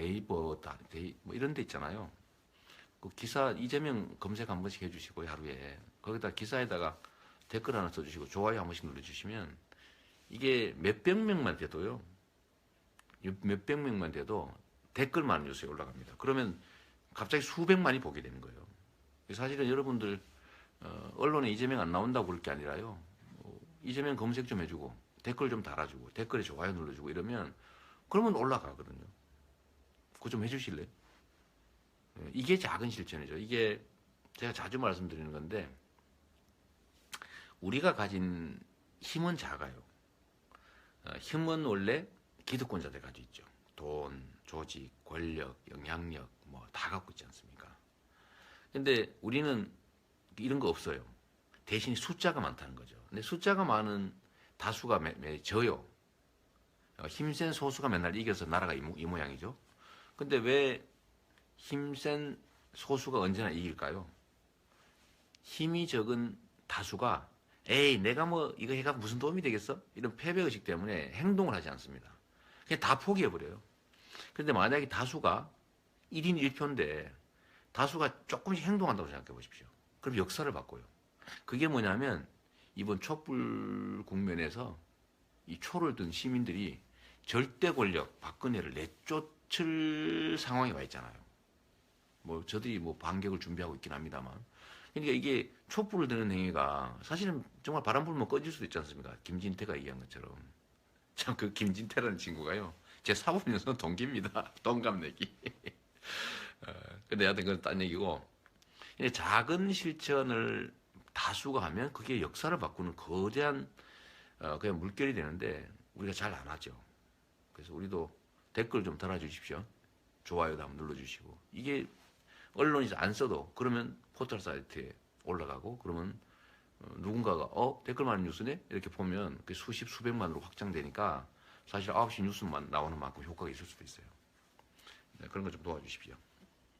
네이버, 뭐 이런 데 있잖아요. 그 기사 이재명 검색 한 번씩 해주시고 하루에 거기다 기사에다가 댓글 하나 써주시고 좋아요 한 번씩 눌러주시면 이게 몇백 명만 돼도요. 몇백 명만 돼도 댓글만 뉴스에 올라갑니다. 그러면 갑자기 수백만이 보게 되는 거예요. 사실은 여러분들 어, 언론에 이재명 안 나온다고 그럴 게 아니라요. 어, 이재명 검색 좀 해주고 댓글 좀 달아주고 댓글에 좋아요 눌러주고 이러면 그러면 올라가거든요. 그거 좀 해주실래요? 예, 이게 작은 실천이죠. 이게 제가 자주 말씀드리는 건데 우리가 가진 힘은 작아요. 어, 힘은 원래 기득권자들 가지고 있죠. 돈, 조직, 권력, 영향력 뭐 다 갖고 있지 않습니까? 근데 우리는 이런 거 없어요. 대신 숫자가 많다는 거죠. 근데 숫자가 많은 다수가 매, 매, 져요. 어, 힘센 소수가 맨날 이겨서 나라가 이, 모- 이 모양이죠. 근데 왜 힘센 소수가 언제나 이길까요? 힘이 적은 다수가 에이 내가 뭐 이거 해가 무슨 도움이 되겠어? 이런 패배의식 때문에 행동을 하지 않습니다. 그냥 다 포기해버려요. 그런데 만약에 다수가 1인 1표인데 다수가 조금씩 행동한다고 생각해 보십시오. 그럼 역사를 바꿔요. 그게 뭐냐면 이번 촛불 국면에서 이 초를 든 시민들이 절대 권력 박근혜를 내쫓 을 상황에 와 있잖아요. 뭐 저들이 뭐 반격을 준비하고 있긴 합니다만. 그러니까 이게 촛불을 드는 행위가 사실은 정말 바람 불면 꺼질 수도 있지 않습니까? 김진태가 얘기한 것처럼. 참 그 김진태라는 친구가요. 제 사법연수원 동기입니다. 동갑내기. 어, 근데 여하튼 그건 딴 얘기고. 작은 실천을 다수가 하면 그게 역사를 바꾸는 거대한 어, 그냥 물결이 되는데 우리가 잘 안 하죠. 그래서 우리도 댓글 좀 달아주십시오. 좋아요도 한번 눌러주시고 이게 언론이 안 써도 그러면 포털 사이트에 올라가고 그러면 어, 누군가가 어 댓글만 뉴스네 이렇게 보면 그 수십 수백만으로 확장되니까 사실 9시 뉴스만 나오는 만큼 효과가 있을 수도 있어요. 네, 그런 거 좀 도와주십시오.